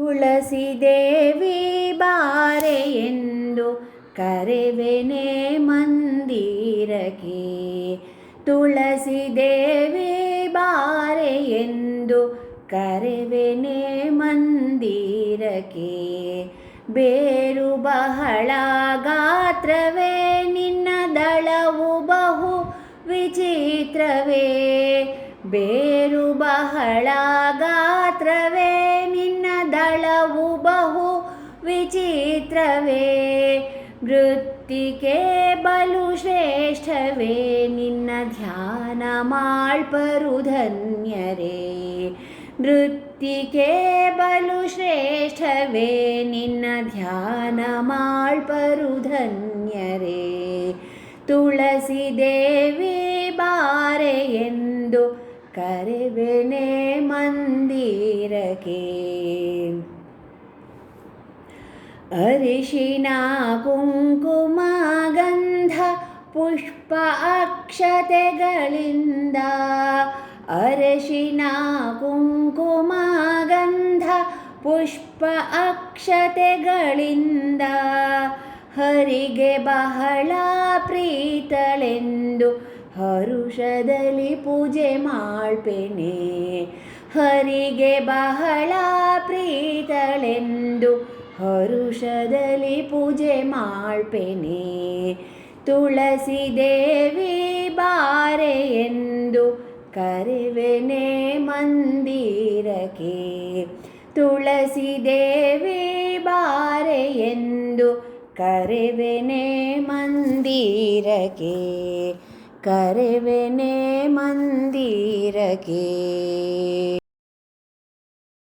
ತುಳಸಿ ದೇವಿ ಬಾರೆ ಎಂದು ಕರೆವೆನೆ ಮಂದಿರಕ್ಕೆ. ತುಳಸಿ ದೇವಿ ಬಾರೆ ಎಂದು ಕರೆವೆನೆ ಮಂದಿರಕ್ಕೆ. ಬೇರು ಬಹಳ ಗಾತ್ರವೇ, ನಿನ್ನ ದಳವು ಬಹು ವಿಚಿತ್ರವೇ. ಬೇರು ಬಹಳ ಗಾತ್ರವೇ ದಳವು ಬಹು ವಿಚಿತ್ರವೇ ವೃತ್ತಿಗೆ ಬಲು ಶ್ರೇಷ್ಠವೇ, ನಿನ್ನ ಧ್ಯಾನ ಮಾಳ್ಪರು ಧನ್ಯರೇ. ವೃತ್ತಿಗೆ ಬಲು ಶ್ರೇಷ್ಠವೇ, ನಿನ್ನ ಧ್ಯಾನ ಮಾಳ್ಪರು ಧನ್ಯರೇ. ತುಳಸಿ ದೇವಿ ಬಾರೆ ಎಂದು ಕರೆವೆನೆ ಮಂದಿರಕ್ಕೆ ಅರಿಶಿನ ಕುಂಕುಮ ಗಂಧ ಪುಷ್ಪ ಅಕ್ಷತೆಗಳಿಂದ ಅರಶಿನ ಕುಂಕುಮ ಗಂಧ ಪುಷ್ಪ ಅಕ್ಷತೆಗಳಿಂದ ಹರಿಗೆ ಬಹಳ ಪ್ರೀತಳೆಂದು ಹರುಷದಲ್ಲಿ ಪೂಜೆ ಮಾಡ್ಪೇನೆ. ಹರಿಗೆ ಬಹಳ ಪ್ರೀತಳೆಂದು ಹರುಷದಲ್ಲಿ ಪೂಜೆ ಮಾಡ್ಪೇನೆ. ತುಳಸಿ ದೇವಿ ಬಾರೆ ಎಂದು ಕರೆವೆನೆ ಮಂದಿರಕ್ಕೆ. ತುಳಸಿ ದೇವಿ ಬಾರೆ ಎಂದು ಕರೆವೆನೆ ಮಂದಿರಕ್ಕೆ. कर्णने मे